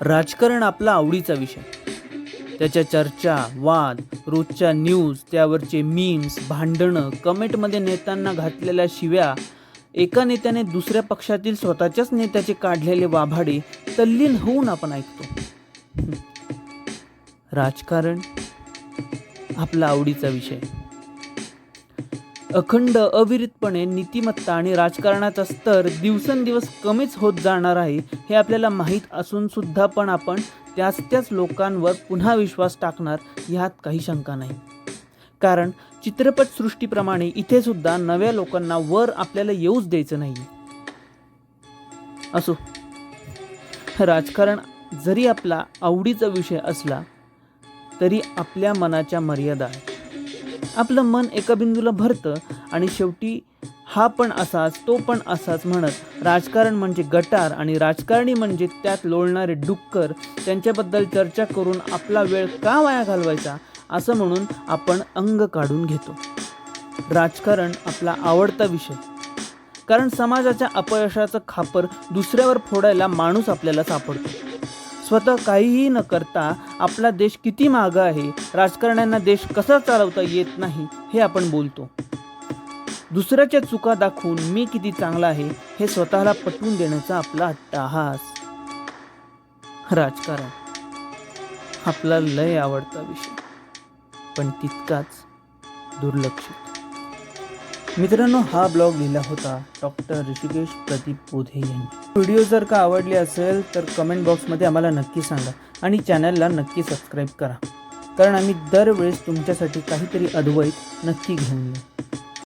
राजकारण आपला आवडीचा विषय. त्याच्या चर्चा वाद रोजच्या न्यूज त्यावरचे मीम्स भांडणं कमेंटमध्ये नेत्यांना घातलेल्या शिव्या एका नेत्याने दुसऱ्या पक्षातील स्वतःच्याच नेत्याचे काढलेले वाभाडे तल्लीन होऊन आपण ऐकतो. राजकारण आपला आवडीचा विषय. अखंड अविरतपणे नीतिमत्ता आणि राजकारणाचा स्तर दिवसेंदिवस कमीच होत जाणार आहे हे आपल्याला माहीत असून सुद्धा पण आपण त्याच त्याच लोकांवर पुन्हा विश्वास टाकणार ह्यात काही शंका नाही. कारण चित्रपटसृष्टीप्रमाणे इथे सुद्धा नव्या लोकांना वर आपल्याला येऊच द्यायचं नाही. असो राजकारण जरी आपला आवडीचा विषय असला तरी आपल्या मनाच्या मर्यादा आहेत. आपलं मन एका बिंदूला भरतं आणि शेवटी हा पण असाच तो पण असाच म्हणत राजकारण म्हणजे गटार आणि राजकारणी म्हणजे त्यात लोळणारे डुक्कर त्यांच्याबद्दल चर्चा करून आपला वेळ का वाया घालवायचा असं म्हणून आपण अंग काढून घेतो. राजकारण आपला आवडता विषय. कारण समाजाच्या अपयशाचं खापर दुसऱ्यावर फोडायला माणूस आपल्याला सापडतो. स्वतः काहीही न करता आपला देश किती मागं आहे? राजकारण्यांना देश कसा चालवता येत नाही हे आपण बोलतो. दुसऱ्याच्या चुका दाखवून मी किती चांगला आहे हे स्वतःला पटवून देण्याचा आपला अट्टाहास. राजकारण. आपला लय आवडता विषय. पण तितकाच दुर्लक्षित. मित्रांनो हा ब्लॉग लिहिला होता डॉक्टर ऋषिकेश प्रदीप बोधे यांनी. व्हिडिओ जर का आवडली असेल तर कमेंट बॉक्समध्ये आम्हाला नक्की सांगा आणि चॅनलला नक्की सबस्क्राईब करा. कारण आम्ही दरवेळेस तुमच्यासाठी काहीतरी अद्वैत नक्की घेऊन येऊ.